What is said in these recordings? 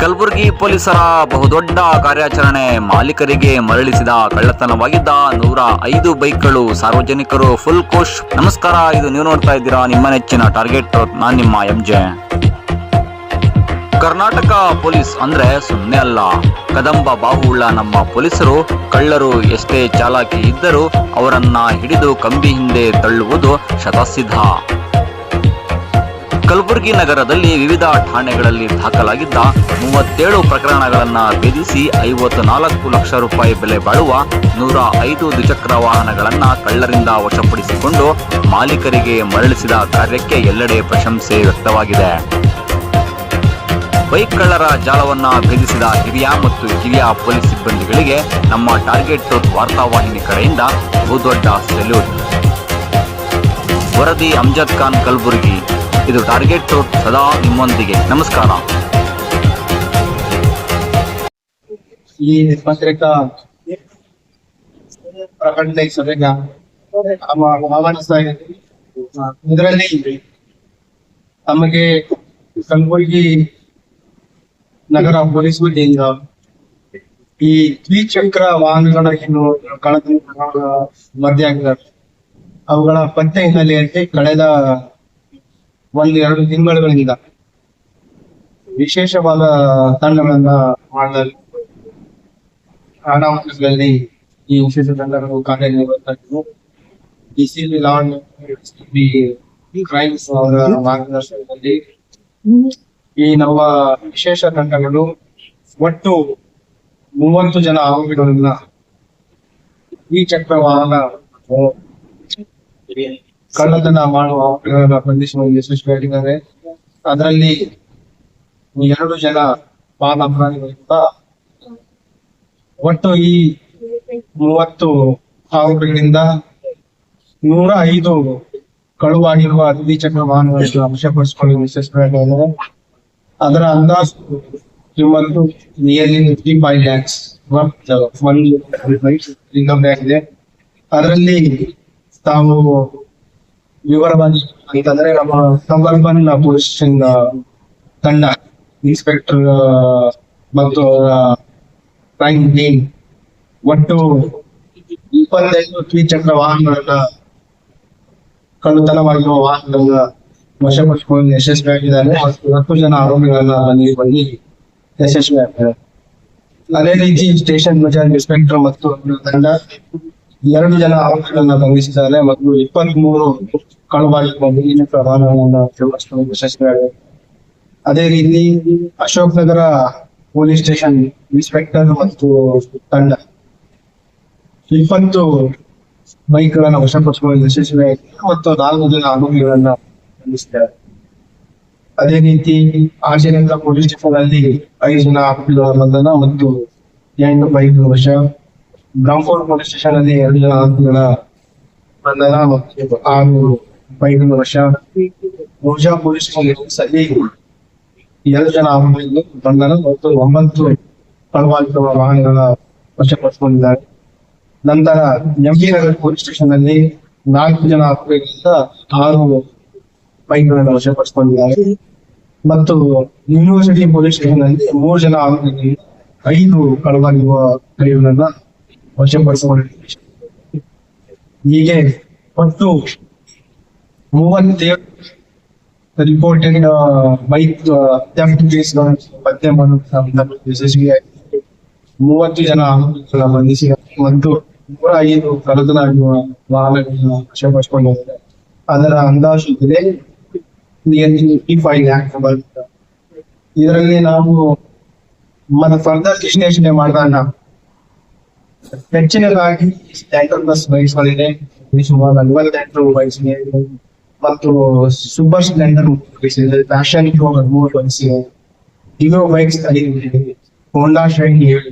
ಕಲಬುರಗಿ ಪೊಲೀಸರ ಬಹುದೊಡ್ಡ ಕಾರ್ಯಾಚರಣೆ. ಮಾಲೀಕರಿಗೆ ಮರಳಿಸಿದ ಕಳ್ಳತನವಾಗಿದ್ದ ನೂರ ಐದು ಬೈಕ್ಗಳು ಸಾರ್ವಜನಿಕರು ಫುಲ್ ಕೋಶ್. ನಮಸ್ಕಾರ, ಇದು ನೀವು ನೋಡ್ತಾ ಇದ್ದೀರಾ ನಿಮ್ಮ ನೆಚ್ಚಿನ ಟಾರ್ಗೆಟ್ ನಾನು ನಿಮ್ಮ ಎಂಜೆ. ಕರ್ನಾಟಕ ಪೊಲೀಸ್ ಅಂದ್ರೆ ಸುಮ್ಮನೆ ಅಲ್ಲ. ಕದಂಬ ಬಾಹುಳ್ಳ ನಮ್ಮ ಪೊಲೀಸರು ಕಳ್ಳರು ಎಷ್ಟೇ ಚಾಲಾಕಿ ಇದ್ದರೂ ಅವರನ್ನ ಹಿಡಿದು ಕಂಬಿ ಹಿಂದೆ ತಳ್ಳುವುದು ಶತಸಿದ್ಧ. ಕಲಬುರಗಿ ನಗರದಲ್ಲಿ ವಿವಿಧ ಠಾಣೆಗಳಲ್ಲಿ ದಾಖಲಾಗಿದ್ದ ಮೂವತ್ತೇಳು ಪ್ರಕರಣಗಳನ್ನ ಭೇದಿಸಿ ಐವತ್ತು ನಾಲ್ಕು ಲಕ್ಷ ರೂಪಾಯಿ ಬೆಲೆ ಬಾಳುವ ನೂರ ಐದು ದ್ವಿಚಕ್ರ ವಾಹನಗಳನ್ನ ಕಳ್ಳರಿಂದ ವಶಪಡಿಸಿಕೊಂಡು ಮಾಲೀಕರಿಗೆ ಮರಳಿಸಿದ ಕಾರ್ಯಕ್ಕೆ ಎಲ್ಲೆಡೆ ಪ್ರಶಂಸೆ ವ್ಯಕ್ತವಾಗಿದೆ. ಬೈಕ್ ಕಳ್ಳರ ಜಾಲವನ್ನ ಭೇದಿಸಿದ ಹಿರಿಯ ಮತ್ತು ಹಿರಿಯ ಪೊಲೀಸ್ ಸಿಬ್ಬಂದಿಗಳಿಗೆ ನಮ್ಮ ಟಾರ್ಗೆಟ್ ವಾರ್ತಾವಾಹಿನಿ ಕಡೆಯಿಂದ ಬಹುದೊಡ್ಡ ಸೆಲ್ಯೂಟ್. ವರದಿ ಅಮ್ಜದ್ ಖಾನ್ ಕಲಬುರಗಿ. ಇದು ಟಾರ್ಗೆಟ್ ಟ್ರೂತ್ ಸದಾ ನಿಮ್ಮೊಂದಿಗೆ. ನಮಸ್ಕಾರ. ಈ ಪತ್ರಿಕಾ ಪ್ರಕಟಣೆ ಸಭೆಗ ಇದರಲ್ಲಿ ತಮಗೆ ಕಲಬುರಗಿ ನಗರ ಪೊಲೀಸ್ ವತಿಯಿಂದ ಈ ದ್ವಿಚಕ್ರ ವಾಹನಗಳ ಏನು ಕಳೆದ ಆಗಿದ್ದಾರೆ ಅವುಗಳ ಪತ್ತೆ ಹಿನ್ನೆಲೆಯಲ್ಲಿ ಕಳೆದ ಒಂದು ಎರಡು ತಿಂಗಳುಗಳಿಂದ ವಿಶೇಷವಾದ ತಂಡಗಳನ್ನ ಮಾಡಲಾಗಿದೆ ಅನಾಹುತಗಳಲ್ಲಿ ಈ ವಿಶೇಷ ತಂಡಗಳು ಈ ಸಿ ಡಿಸಿಬಿ ಲಾ ಕ್ರೈಮ್ಸ್ ಅವರ ಮಾರ್ಗದರ್ಶನದಲ್ಲಿ ಈ ನಮ್ಮ ವಿಶೇಷ ತಂಡಗಳು ಒಟ್ಟು ಮೂವತ್ತು ಜನ ಆರೋಪಿಗಳನ್ನ ಈ ಚಕ್ರ ವಾಹನ ಕಳ್ಳತನ ಮಾಡುವ ಯಶಸ್ವಿಯಾಗಿದ್ದಾರೆ. ಅದರಲ್ಲಿ ಎರಡು ಜನ ಬಾಲ ಅಪರಾಧಿಗಳಿಂದ ಒಟ್ಟು ಈ ಮೂವತ್ತು ಆರೋಪಿಗಳಿಂದ ನೂರ ಐದು ಕಳುವಾಗಿರುವ ದ್ವಿಚಕ್ರ ವಾಹನಗಳನ್ನು ವಶಪಡಿಸಿಕೊಳ್ಳಲು ಯಶಸ್ವಿಯಾಗಿದ್ದಾರೆ. ಅದರ ಅಂದಾಜು ನಿಮ್ಮದು nearly fifty five lakhs tax ಇದೆ ಅದರಲ್ಲಿ ತಾವು ವಿವರವಾಗಿ ಅಂತಂದ್ರೆ ನಮ್ಮ ಸಂಬರ್ಬನ್ ಪೊಲೀಸ್ ತಂಡ, ಇನ್ಸ್ಪೆಕ್ಟರ್ ಮತ್ತು ಕ್ರೈಮ್ ಟೀಮ್ ಒಟ್ಟು ಇಪ್ಪತ್ತೈದು ದ್ವಿಚಕ್ರ ವಾಹನಗಳನ್ನ ಕಳ್ಳತನವಾಗಿರುವ ವಾಹನಗಳನ್ನ ವಶಪಡಿಸಿಕೊಂಡು ಯಶಸ್ವಿಯಾಗಿದ್ದಾರೆ ಹತ್ತು ಜನ ಆರೋಪಿಗಳನ್ನ ಯಶಸ್ವಿ ಯಶಸ್ವಿಯಾಗಿದ್ದಾರೆ. ಅದೇ ರೀತಿ ಸ್ಟೇಷನ್ ಬಜಾರ್ ಇನ್ಸ್ಪೆಕ್ಟರ್ ಮತ್ತು ತಂಡ ಎರಡು ಜನ ಆರೋಪಿಗಳನ್ನ ಬಂಧಿಸಿದ್ದಾರೆ ಮತ್ತು ಇಪ್ಪತ್ತ್ ಮೂರು ವಾಹನಗಳನ್ನ ವಶಪಡಿಸಿಕೊಂಡು ಯಶಸ್ವಿಯಾಗಿದೆ ಅದೇ ರೀತಿ Ashok Nagar police station inspector ಮತ್ತು ತಂಡ. ಇಪ್ಪತ್ತು ಬೈಕ್ ಗಳನ್ನ ವಶಪಡಿಸಿಕೊಳ್ಳಲು ಯಶಸ್ವಿಯಾಗಿ ಮತ್ತು ನಾಲ್ಕು ಜನ ಆರೋಪಿಗಳನ್ನ ಬಂಧಿಸಿದ್ದಾರೆ. ಅದೇ ರೀತಿ ಆರ್ಜಿನಗರ ಪೊಲೀಸ್ ಸ್ಟೇಷನ್ ಅಲ್ಲಿ ಐದು ಜನ ಆರೋಪಿಗಳ ಬಂಧನ ಮತ್ತು ಎಂಟು ಬೈಕ್ ವಶ ಬ್ರಾಂಫೋರ್ಡ್ ಪೊಲೀಸ್ ಸ್ಟೇಷನ್ ಅಲ್ಲಿ ಎರಡು ಜನ ಆರೋಪಿಗಳ ಬಂಧನ ಮತ್ತು ಆರು ಬೈಕ್ಗಳ ವಶ ಮೋಜಾ ಪೊಲೀಸ್ ಸ್ಟೇಷನ್ ಅಲ್ಲಿ ಎರಡು ಜನ ಆರೋಪಿಗಳು ಬಂಧನ ಮತ್ತು ಒಂಬತ್ತು ಕಳವಾಗಿರುವ ವಾಹನಗಳ ವಶಪಡಿಸಿಕೊಂಡಿದ್ದಾರೆ ನಂತರ ಎಂಪಿ ನಗರ ಪೊಲೀಸ್ ಸ್ಟೇಷನ್ ಅಲ್ಲಿ ನಾಲ್ಕು ಜನ ಆರೋಪಿಗಳಿಂದ ಆರು ಬೈಕ್ಗಳನ್ನು ವಶಪಡಿಸಿಕೊಂಡಿದ್ದಾರೆ ಮತ್ತು ಯೂನಿವರ್ಸಿಟಿ ಪೊಲೀಸ್ ಸ್ಟೇಷನ್ ಅಲ್ಲಿ ಮೂರು ಜನ ಆರೋಪಿಗಳಿಂದ ಐದು ಕಳವಾಗಿರುವ ಕೈಗಳನ್ನ ವಶಪಡಿಸಿಕೊಂಡಿದ್ದಾರೆ ಹೀಗೆ ಒಟ್ಟು ಮೂವತ್ತೇಳು ರಿಪೋರ್ಟೆಡ್ ಬೈಕ್ ಥೆಫ್ಟ್ ಕೇಸ್ಗಳನ್ನು ಪತ್ತೆ ಮೂವತ್ತು ಜನ ಬಂಧಿಸಿ ಮತ್ತು ನೂರ ಐದು ಕಳ್ಳತನ ಆಗಿರುವ ವಾಹನಗಳನ್ನು ವಶಪಡಿಸಿಕೊಂಡಿದ್ದಾರೆ ಅದರ ಅಂದಾಜು ಇದೆ ಫಿಫ್ಟಿ ಫೈವ್ ಲ್ಯಾಕ್ ಇದರಲ್ಲಿ ನಾವು ಮತ್ತೆ ಫರ್ದರ್ ವಿಶ್ಲೇಷಣೆ ಮಾಡಿದಾಗ ಹೆಚ್ಚಿನದಾಗಿ ಸ್ಟ್ಯಾಂಡರ್ಡ್ ಬಸ್ ಬೈಕ್ಗಳಿದೆ ಸುಮಾರು ನಲವತ್ತೆಂಟು ಬೈಕ್ಸ್ ಇದೆ ಮತ್ತು ಸೂಪರ್ ಸ್ಪ್ಲೆಂಡರ್ ಬೈಕ್ಸ್ ಇದೆ ಫ್ಯಾಷನ್ ಶೋ ಮೂರು ಬೈಕ್ಸ್ ಇದೆ ಇರೋ ಬೈಕ್ಸ್ ಹೋಂಡಾ ಶೈನ್ ಏಳು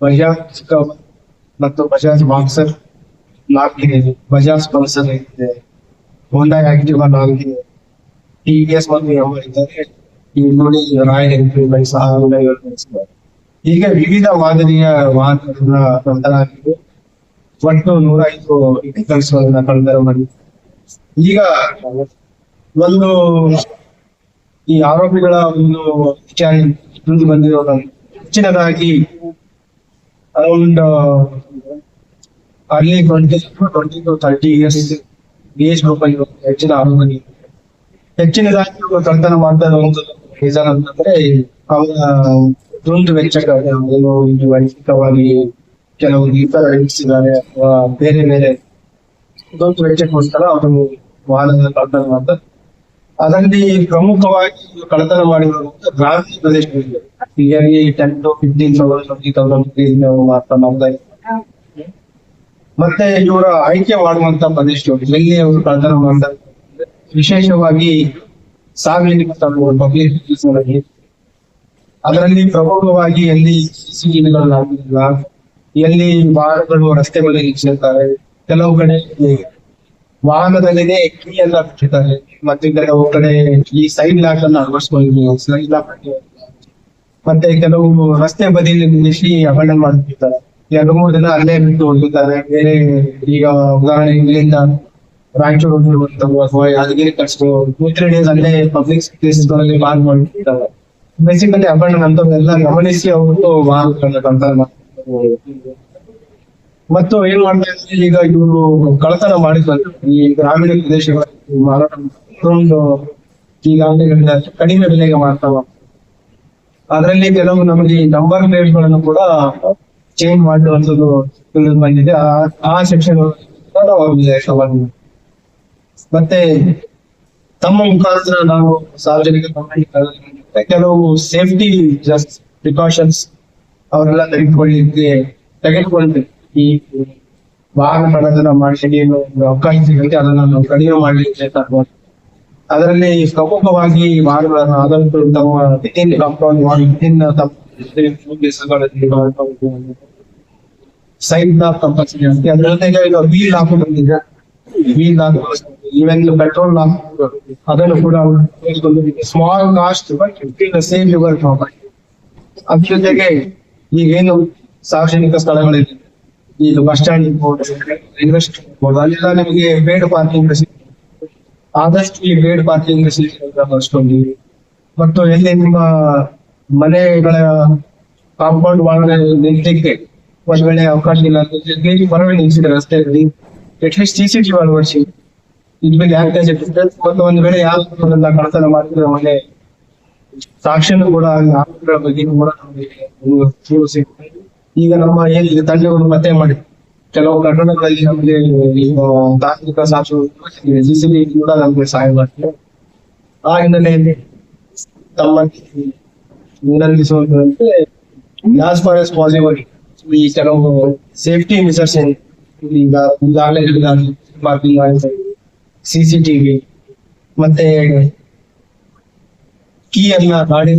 ಬಜಾಜ್ ಕವರ್ ಮತ್ತು ಬಜಾಜ್ ಬಾಕ್ಸರ್ ನಾಲ್ಕಿದೆ ಬಜಾಜ್ ಪಲ್ಸರ್ ಇದೆ ಹೋಂಡಾ ಆಕ್ಟಿವಾ ನಾಲ್ಕಿದೆ ಟಿ ವಿ ಎಸ್ ಮತ್ತು ಯಾವ ಇದ್ದಾರೆ ಈ ನೋಡಿ ರಾಯಲ್ ಎನ್ಫೀಲ್ಡ್ ಬೈಕ್ಸ್ ಹೀಗೆ ವಿವಿಧ ಮಾದರಿಯ ವಾಹನಗಳನ್ನ ಕಳ್ತನಾಗಿದ್ದು ಒಟ್ಟು ನೂರ ಐದು ವೆಹಿಕಲ್ಸ್ಗಳನ್ನ ಕಳ್ತನ ಮಾಡಿ. ಈಗ ಒಂದು ಈ ಆರೋಪಿಗಳ ಒಂದು ವಿಚಾರಣೆ ತಿಳಿದು ಹೆಚ್ಚಿನದಾಗಿ around early twenty twenty two thirty years age group ಅಲ್ಲಿ ಹೆಚ್ಚಿನ ಆರೋಪಿ. ಹೆಚ್ಚಿನದಾಗಿ ಕಳ್ತನ ಮಾಡ್ತಾ ಇರುವಂತ ರೀಸನ್ ಅಂತಂದ್ರೆ ಅವರ ದುಂದು ಇದು ವೈಯಕ್ತಿಕವಾಗಿ ಕೆಲವು ಇತರ ಇದ್ದಾರೆ ಅಥವಾ ಬೇರೆ ಬೇರೆ ದುಂದು ವೆಚ್ಚಕ್ಕೋಸ್ಕರ ಅವರು ವಾಹನದ ಕಳ್ತನ ಮಾಡ್ತಾರೆ ಅದರಲ್ಲಿ ಪ್ರಮುಖವಾಗಿ ಕಳತನ ಮಾಡಿರುವಂತ ಗ್ರಾಮೀಣ ಪ್ರದೇಶಗಳಿಗೆ ಹೀಗಾಗಿ ten to fifteen thousand twenty thousand ಮಾತ್ರ ಮಾಡ್ತಾ. ಮತ್ತೆ ಇವರ ಆಯ್ಕೆ ಮಾಡುವಂತ ಪ್ರದೇಶಗಳು ಎಲ್ಲಿ ಅವರು ಕಳತನ ಮಾಡ್ತಾರೆ. ವಿಶೇಷವಾಗಿ ಸಾರ್ವಜನಿಕ ಸ್ಥಳಗಳು ಪಬ್ಲಿಕ್ ಅದರಲ್ಲಿ ಪ್ರಮುಖವಾಗಿ ಎಲ್ಲಿ ಸಿಸಿಟಿವಿಗಳು ಹಾಕಿಲ್ಲ ಎಲ್ಲಿ ವಾಹನಗಳು ರಸ್ತೆ ಮೇಲೆ ನಿಲ್ಲಿಸಿರ್ತಾರೆ ಕೆಲವು ಕಡೆ ವಾಹನದಲ್ಲಿನೇ ಕೀ ಎಲ್ಲ ಬಿಟ್ಟಿದ್ದಾರೆ. ಮತ್ತೆ ಕೆಲವು ಕಡೆ ಈ ಸೈಡ್ ಲಾಕ್ ಅನ್ನ ಅಳವಡಿಸ್ಕೊಂಡಿದ್ವಿ ಸೈಡ್ ಲಾಕ್ ಮತ್ತೆ ಕೆಲವು ರಸ್ತೆ ಬದಿಯಲ್ಲಿ ನಿಲ್ಲಿಸಿ ಅಪಂಡ ಮಾಡ್ತಿರ್ತಾರೆ ಎರಡು ಮೂರು ದಿನ ಅಲ್ಲೇ ಬಿಟ್ಟು ಹೋಗಿರ್ತಾರೆ ಬೇರೆ ಈಗ ಉದಾಹರಣೆ ಇಲ್ಲಿಂದ ರಾಯಚೂರು ಅಥವಾ ಯಾದಗಿರಿ ಕಟ್ಸ್ಕೊಂಡು ಟೂ ತ್ರೀ ಡೇಸ್ ಅಲ್ಲೇ ಪಬ್ಲಿಕ್ ಪ್ಲೇಸಸ್ಗಳಲ್ಲಿ ಪಾರ್ಕ್ ಮಾಡಿರ್ತಾರೆ ಬೇಸಿಕಲಿ ಅಪಂಡ ಅಂತವೆಲ್ಲ ಗಮನಿಸಿ ಅವರು ಕಂಟ್ರೋಲ್ ಮತ್ತು ಏನ್ ಮಾಡ್ತಾ ಇದ್ರೆ ಈಗ ಇವರು ಕಳತನ ಮಾಡಿದ್ರು ಈ ಗ್ರಾಮೀಣ ಪ್ರದೇಶಗಳಲ್ಲಿ ಮಾರಾಟ ಈಗ ಅಂಗಡಿಗಳಿಂದ ಕಡಿಮೆ ಬೆಲೆಗೆ ಮಾಡ್ತಾವ ಅದರಲ್ಲಿ ಕೆಲವು ನಮಗೆ ನಂಬರ್ ಪ್ಲೇಟ್ಗಳನ್ನು ಕೂಡ ಚೇಂಜ್ ಮಾಡುವಂತದ್ದು ತಿಳಿದು ಬಂದಿದೆ. ಆ- ಸೆಕ್ಷನ್ ಮತ್ತೆ ತಮ್ಮ ಮುಖಾಂತರ ನಾವು ಸಾರ್ವಜನಿಕ ಗಮನಕ್ಕೆ ಕೆಲವು ಸೇಫ್ಟಿ ಜಸ್ಟ್ ಪ್ರಿಕಾಷನ್ಸ್ ಅವರೆಲ್ಲ ತೆಗೆದುಕೊಳ್ಳಿಕ್ಕೆ ತೆಗೆದುಕೊಳ್ಬೇಕು ಈ ವಾಹನ ಮಾಡೋದನ್ನ ಮಾಡ್ಲಿಕ್ಕೆ ಅವಕಾಶ ಸಿಗುತ್ತೆ, ಅದನ್ನ ನಾವು ಕಡಿಮೆ ಮಾಡಲಿಕ್ಕೆ ತರ್ಬೋದು ಅದರಲ್ಲಿ ಪ್ರಮುಖವಾಗಿ ವಾಹನಗಳನ್ನು ಆದಷ್ಟು ತಮ್ಮ within compound within side of compulsory ಅಂತ ಅದ್ರ ಜೊತೆಗೆ ಈಗ ವೀಲ್ ಲಾಕ್ ಬಂದಿದೆ ವೀಲ್ ಈವನ್ ಪೆಟ್ರೋಲ್ ಅದನ್ನು ಕೂಡ small cost same your property ಅದ್ರ ಜೊತೆಗೆ ಈಗೇನು ಸಾರ್ವಜನಿಕ ಸ್ಥಳಗಳಿದೆ. ಈಗ ಬಸ್ ಸ್ಟ್ಯಾಂಡ್ ಇರ್ಬೋದು ರೈಲ್ವೆ ಇರ್ಬೋದು, ಅಲ್ಲೆಲ್ಲ ನಿಮಗೆ ಬೇಡ್ ಪಾರ್ಕಿಂಗ್ ಆದಷ್ಟು ಈ ಬೇಡ್ ಪಾರ್ಕಿಂಗ್ ಅಷ್ಟೊಂದು ಮತ್ತು ಎಲ್ಲಿ ನಿಮ್ಮ ಮನೆಗಳ ಕಾಂಪೌಂಡ್ ಒಳಗಡೆ ನಿಂತಕ್ಕೆ ಒಂದ್ ವೇಳೆ ಅವಕಾಶ ಇಲ್ಲ ಅಂದ್ರೆ ಹೊರಗಡೆ ನಿಲ್ಸಿದ್ರೆ ರಸ್ತೆಯಲ್ಲಿ. ಅಟ್ಲೀಸ್ಟ್ ಸಿ ಸಿ ಟಿವಿ ಅಳವಡಿಸಿ. ಇದ್ಮೇಲೆ ಯಾಕೆ ಮತ್ತು ಒಂದ್ ವೇಳೆ ಯಾವ ಕಳತನ ಮಾಡಿದ್ರೆ ಒಳ್ಳೆ ಸಾಕ್ಷಿನೂ ಕೂಡ ಆರೋಪಗಳ ಬಗ್ಗೆ ಕೂಡ ನಮಗೆ ಒಂದು ಸುಳಿವು ಸಿಗುತ್ತೆ. ಈಗ ನಮ್ಮ ಏನ್ ತಂಡಗಳು ಮತ್ತೆ ಮಾಡಿ ಕೆಲವು ಪ್ರಕರಣಗಳಲ್ಲಿ ನಮಗೆ ಈಗ ತಾಂತ್ರಿಕ ಸಾಕ್ಷಿ ಜಿಸಿಬಿ ಕೂಡ ನಮಗೆ ಸಹಾಯ ಮಾಡ್ತಾರೆ ಆ ಹಿನ್ನೆಲೆಯಲ್ಲಿ ತಮ್ಮ ವಿನಂತಿಸುವಂತೆ ಆಸ್ ಫಾರ್ ಎಸ್ ಪಾಸಿಬಲ್ ಈ ಕೆಲವು ಸೇಫ್ಟಿ ಮೆಸರ್ಸ್ ಈಗ ಈಗಾಗಲೇ ಪಾರ್ಕಿಂಗ್ ಟಿವಿ ಮತ್ತೆ ಕೀ ಎಲ್ಲ ಗಾಡಿ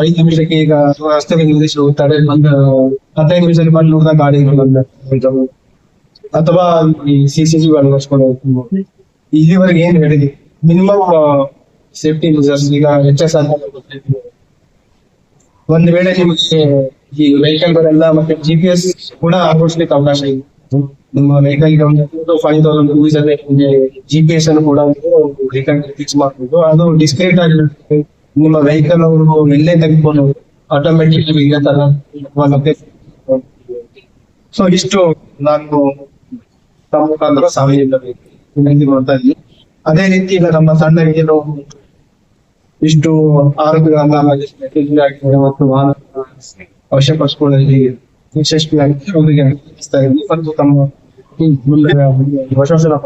ಐದು ನಿಮಿಷಕ್ಕೆ ಈಗ ರಸ್ತೆಗೆ ನಿಲ್ಲಿಸಿ ಹೋಗ್ತಾರೆ ಬಂದ ಹದಿನೈದು ನಿಮಿಷದಲ್ಲಿ ಬಂದು ನೋಡಿದ ಗಾಡಿ ಅಥವಾ ಈ ಸಿ ಸಿ ಟಿ ಅಳವಡಿಸ್ಕೊಂಡು ಇಲ್ಲಿವರೆಗೆ ಏನ್ ಹೇಳಿದೆ ಮಿನಿಮಮ್ ಸೇಫ್ಟಿ ಮೆಸರ್ಸ್ ಈಗ ಎಚ್ ಎಸ್ ಒಂದ್ ವೇಳೆ ನಿಮಗೆ ಈ ವೆಹಿಕಲ್ ಗಳೆಲ್ಲ ಮತ್ತೆ ಜಿ ಪಿ ಎಸ್ ಕೂಡ ಅಳವಡಿಸ್ಲಿಕ್ಕೆ ಅವಕಾಶ ಇದೆ ನಿಮ್ಮ ವೆಹಿಕಲ್ಗೆ ಒಂದು ಫೈವ್ ತೌಸಂಡ್ ರುಪೀಸ್ ಅಲ್ಲಿ ಜಿ ಪಿ ಎಸ್ ಅನ್ನು ಕೂಡ ವೆಹಿಕಲ್ ಫಿಕ್ಸ್ ಮಾಡ್ಬೋದು. ಅದು ಡಿಸ್ಕ್ರೀಟ್ ಆಗಿ ನಿಮ್ಮ ವೆಹಿಕಲ್ ಅವರು ಎಲ್ಲೇ ತೆಗೆದುಕೊಂಡು ಆಟೋಮೆಟಿಕ್ ಇದೇ ತರ ಸೊ ಇಷ್ಟು ನಾನು ತಮ್ಮ ಮುಖಾಂತರ ಸಾವಿರ ವಿನಂತಿ ಮಾಡ್ತಾ ಇದ್ದೀನಿ ಅದೇ ರೀತಿ ಈಗ ನಮ್ಮ ಸಣ್ಣ ಏನು ಇಷ್ಟು ಆರೋಗ್ಯಗಳನ್ನ ಮತ್ತು ವಾಹನ ಅವಶ್ಯಪಡಿಸಿಕೊಳ್ಳಲು ಯಶಸ್ವಿಯಾಗಿ ಅವರಿಗೆ ಮತ್ತು ತಮ್ಮ Il va changer la.